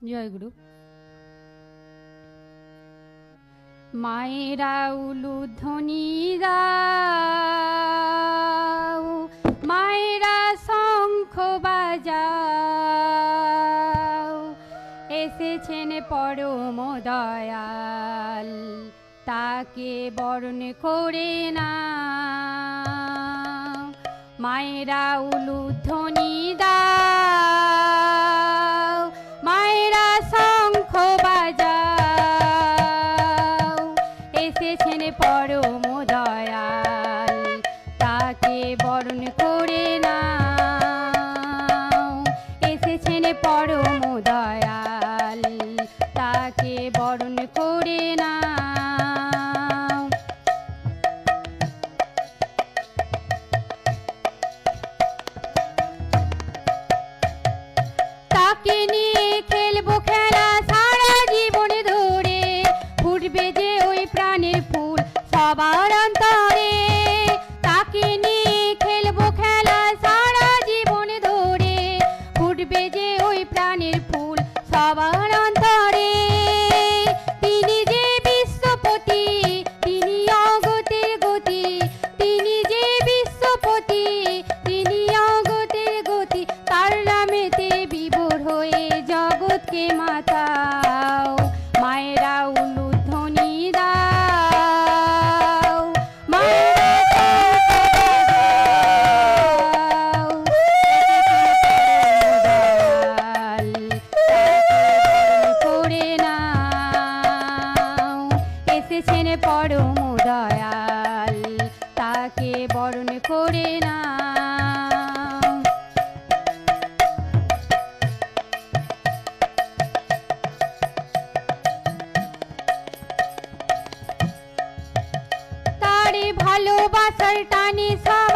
জয়গুরু মায়েরা উলু ধ্বনি দাও মায়েরা শঙ্খ বাজাও। এসেছেন পরম দয়াল, তাকে বরণ করে না মায়েরা উলু ধ্বনি প্রান্তরে তাকে নিয়ে मेने पड़ो मुदयाल ताके बरण करे ना तारी भालो बासर टानी सब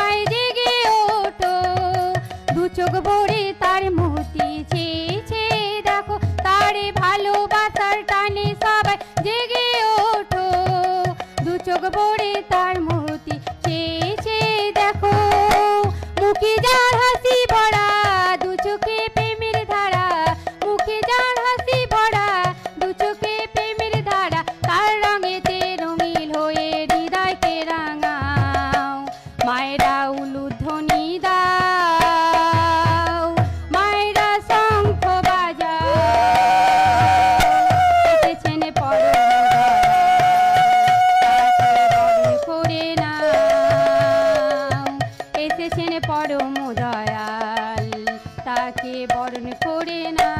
করে না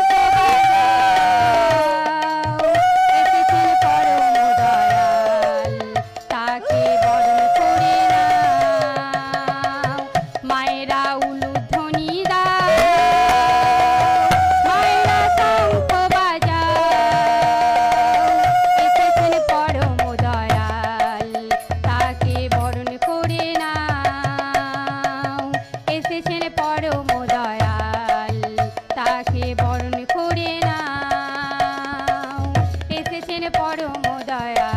পরম দয়া।